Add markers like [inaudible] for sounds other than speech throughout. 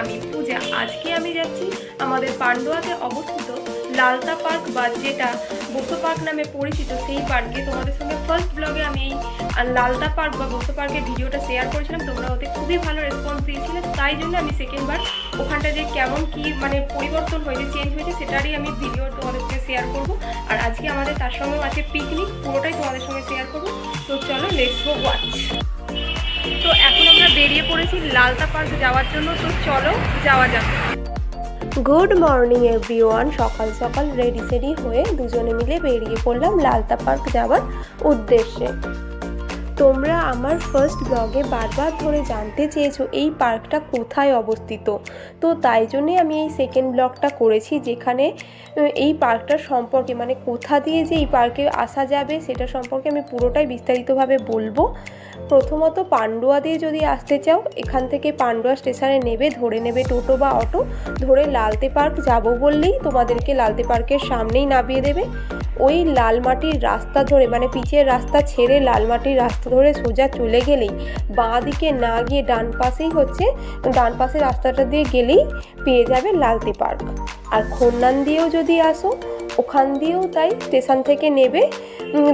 আমি পূজা। আজকে আমি যাচ্ছি আমাদের পান্ডুয়াতে অবস্থিত লালতা পার্ক বা যেটা বসো পার্ক নামে পরিচিত সেই পার্কে। তোমাদের সঙ্গে ফার্স্ট ব্লগে আমি এই লালতা পার্ক বা বসো পার্কের ভিডিওটা শেয়ার করেছিলাম। তোমরা ওতে খুবই ভালো রেসপন্স দিয়েছিলে। তাই জন্য আমি সেকেন্ডবার ওখানটা যে কেমন কি মানে পরিবর্তন হয়েছে চেঞ্জ হয়েছে, সেটারই আমি ভিডিও তোমাদের সঙ্গে শেয়ার করব। আর আজকে আমাদের তার সঙ্গেও আছে পিকনিক পুরোটাই তোমাদের সঙ্গে শেয়ার করব। তো চলো লেটস গো ওয়াচ তো এখন আমরা বেরিয়ে পড়েছি লালতা পার্ক যাওয়ার জন্য, তো চলো যাওয়া যাক। গুড মর্নিং এভরিওয়ান সকাল সকাল রেডি সেডি হয়ে দুজনে মিলে বেরিয়ে পড়লাম লালতা পার্ক যাওয়ার উদ্দেশ্যে। তোমরা আমার ফার্স্ট ব্লগে বারবার ধরে জানতে চেয়েছো এই পার্কটা কোথায় অবস্থিত। তো তাই জন্যে আমি এই সেকেন্ড ব্লগটা করেছি যেখানে এই পার্কটার সম্পর্কে মানে কোথা দিয়ে যে এই পার্কে আসা যাবে সেটা সম্পর্কে আমি পুরোটাই বিস্তারিতভাবে বলব। প্রথমত পান্ডুয়া দিয়ে যদি আসতে চাও, এখান থেকে পান্ডুয়া স্টেশনে নেবে, ধরে নেবে টোটো বা অটো, ধরে লালতে পার্ক যাব বললেই তোমাদেরকে লালতে পার্কের সামনেই নামিয়ে দেবে। ওই লাল মাটির রাস্তা ধরে মানে পিচের রাস্তা ছেড়ে লাল মাটির রাস্তা ধরে সোজা চলে গেলেই বাঁ দিকে না গিয়ে ডান পাশেই হচ্ছে, ডান পাশের রাস্তাটা দিয়ে গেলেই পেয়ে যাবে লালতে পার্ক। আর খন্নান দিয়েও যদি আসো, ওখান দিয়েও তাই স্টেশন থেকে নেবে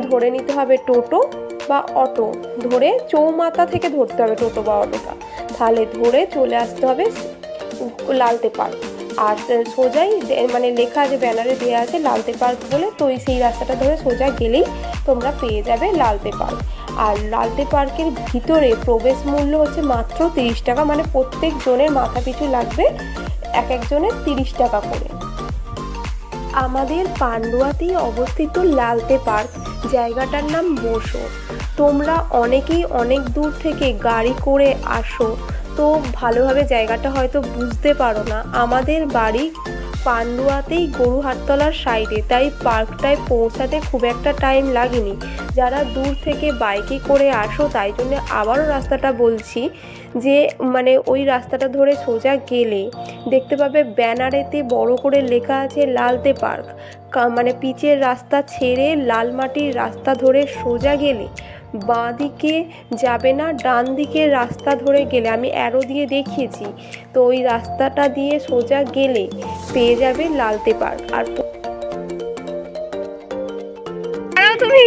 ধরে নিতে হবে টোটো বা অটো। ধরে চৌমাথা থেকে ধরতে হবে টোটো বা অটোটা তাহলে ধরে চলে আসতে হবে লালতে পার্ক। আর সোজাই মানে লেখা আছে, ব্যানারে দেওয়া আছে লালতে পার্ক বলে, তো সেই রাস্তাটা ধরে সোজা গেলেই তোমরা পেয়ে যাবে লালতে পার্ক। আর লালতে পার্কের ভিতরে প্রবেশ মূল্য হচ্ছে মাত্র তিরিশ টাকা মানে প্রত্যেক জনের মাথা পিছু লাগবে এক একজনের তিরিশ টাকা করে। আমাদের পান্ডুয়াতেই অবস্থিত লালতে পার্ক, জায়গাটার নাম বসো। তোমরা অনেকেই অনেক দূর থেকে গাড়ি করে আসো, তো ভালোভাবে জায়গাটা হয়তো বুঝতে পারো না। আমাদের বাড়ি পান্ডুয়াতেই গরু হাটতলার সাইডে, তাই পার্কটায় পৌঁছাতে খুব একটা টাইম লাগেনি। যারা দূর থেকে বাইকে করে আসো, তাই জন্য আবারও রাস্তাটা বলছি যে মানে ওই রাস্তাটা ধরে সোজা গেলে দেখতে পাবে ব্যানারেতে বড় করে লেখা আছে লালতে পার্ক। মানে পিচের রাস্তা ছেড়ে লাল মাটির রাস্তা ধরে সোজা গেলে বাঁ দিকে যাবে না ডান দিকে রাস্তা ধরে গেলে। আমি অ্যারো দিয়ে দেখিয়েছি। তো ওই রাস্তাটা দিয়ে সোজা গেলে পেয়ে যাবে লালতে পার্ক। আর তুমি!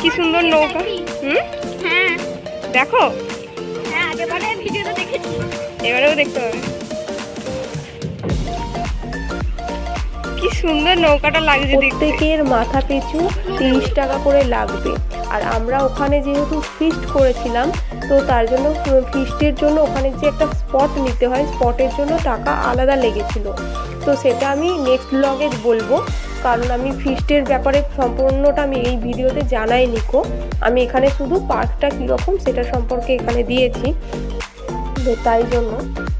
কি সুন্দর নৌকা। হুম? হ্যাঁ। দেখো। হ্যাঁ আগেবারে ভিডিওটা দেখেছি। এবারেও দেখতে হবে। সুন্দর নৌকাটা লাগছে প্রত্যেকের মাথা পিছু তিরিশ টাকা করে লাগবে। আর আমরা ওখানে যেহেতু ফিস্ট করেছিলাম, তো তার জন্য ফিস্টের জন্য ওখানে যে একটা স্পট নিতে হয় স্পটের জন্য টাকা আলাদা লেগেছিল। তো সেটা আমি নেক্সট ব্লগে বলব। কারণ আমি ফিস্টের ব্যাপারে সম্পূর্ণটা আমি এই ভিডিওতে জানাই নিকো আমি এখানে শুধু পার্কটা কীরকম সেটা সম্পর্কে এখানে দিয়েছি। তো তাই জন্য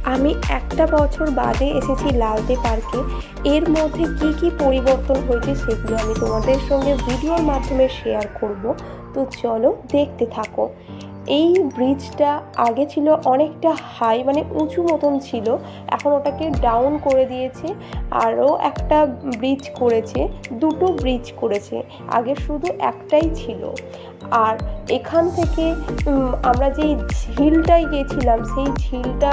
আমি একটা বছর বাদে এসেছি লালতে পার্কে। এর মধ্যে কি কি পরিবর্তন হয়েছে সেগুলো আমি তোমাদের সঙ্গে ভিডিওর মাধ্যমে শেয়ার করব। তো চলো দেখতে থাকো। এই ব্রিজটা আগে ছিল অনেকটা হাই মানে উঁচু মতন ছিল। এখন ওটাকে ডাউন করে দিয়েছে, আরও একটা ব্রিজ করেছে, দুটো ব্রিজ করেছে। আগে শুধু একটাই ছিল। আর এখান থেকে আমরা যেই ঝিলটায় গেছিলাম, সেই ঝিলটা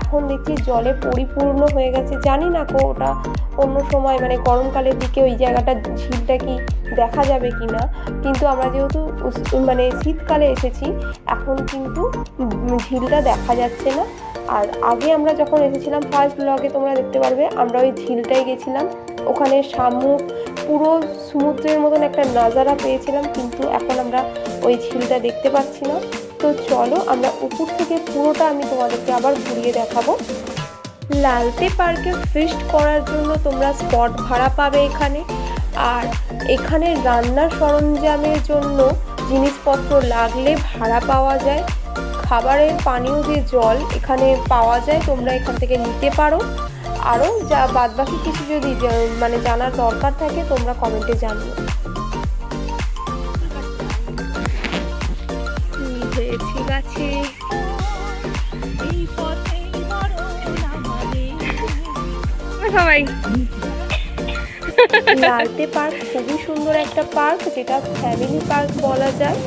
এখন দেখছি জলে পরিপূর্ণ হয়ে গেছে। জানি না কো, ওটা অন্য সময় মানে গরমকালের দিকে ওই জায়গাটা ঝিলটা কি দেখা যাবে কি না কিন্তু আমরা যেহেতু মানে শীতকালে এসেছি এখন কিন্তু ঝিলটা দেখা যাচ্ছে না। আর আগে আমরা যখন এসেছিলাম ফার্স্ট ব্লগে তোমরা দেখতে পারবে, আমরা ওই ঝিলটায় গেছিলাম। ওখানে শামুক পুরো সমুদ্রের মতন একটা নাজারা পেয়েছিলাম, কিন্তু এখন আমরা ওই ঝিলটা দেখতে পাচ্ছি না। তো চলো, আমরা উপর থেকে পুরোটা আমি তোমাদেরকে আবার ঘুরিয়ে দেখাবো। লালতে পার্কে ফিস্ট করার জন্য তোমরা স্পট ভাড়া পাবে এখানে। আর এখানে রান্নার সরঞ্জামের জন্য জিনিসপত্র লাগলে ভাড়া পাওয়া যায়। খাবারের পানীয় যে জল এখানে পাওয়া যায় তোমরা এখান থেকে নিতে পারো। আরও যা বাদবাকি কিছু যদি মানে জানার দরকার থাকে তোমরা কমেন্টে জানিও। এই পথে মরণ আমাদের। সবাই। [laughs] লালতে পার্ক খুবই সুন্দর একটা পার্ক, যেটা ফ্যামিলি পার্ক বলা যায়।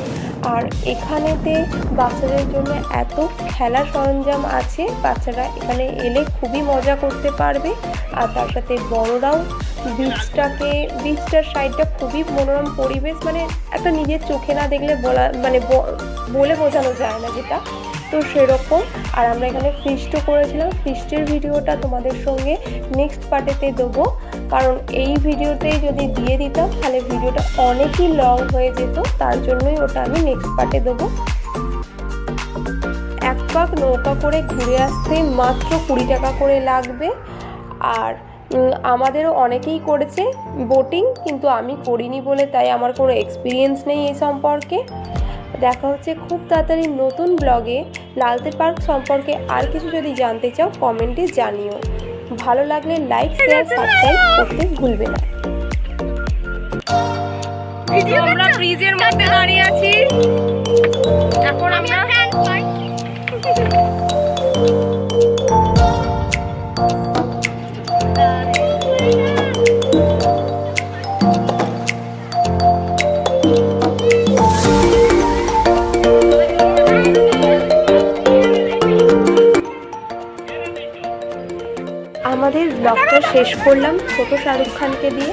আর এখানেতে বাচ্চাদের জন্য এত খেলার সরঞ্জাম আছে, বাচ্চারা এখানে এলে খুবই মজা করতে পারবে। আর তার সাথে বড়রাও বিচটাকে বিচটার সাইডটা খুবই মনোরম পরিবেশ মানে একটা নিজের চোখে না দেখলে বলা মানে বলে বোঝানো যায় না যেটা। তো সেরকম। আর আমরা এখানে ফিস্টও করেছিলাম। ফিস্টের ভিডিওটা তোমাদের সঙ্গে নেক্সট পার্টেতে দেবো। কারণ এই ভিডিওতে যদি দিয়ে দিতাম, তাহলে ভিডিওটা অনেকই লং হয়ে যেত। তার জন্যই ওটা আমি নেক্সট পার্টে দেবো। এক পাক নৌকা করে ঘুরে আসতে মাত্র কুড়ি টাকা করে লাগবে। আর আমাদেরও অনেকেই করেছে বোটিং কিন্তু আমি করিনি বলে তাই আমার কোনো এক্সপিরিয়েন্স নেই এই সম্পর্কে। দেখা হচ্ছে খুব তাড়াতাড়ি নতুন ব্লগে। লালতে পার্ক সম্পর্কে আর কিছু যদি জানতে চাও কমেন্টে জানিও। ভালো লাগলে লাইক শেয়ার সাবস্ক্রাইব করতে ভুলবে না। আমরা ব্রিজের মধ্যে দাঁড়িয়ে আছি। এখন আমরা ব্লগটা শেষ করলাম ছোট শাহরুখ খানকে দিয়ে।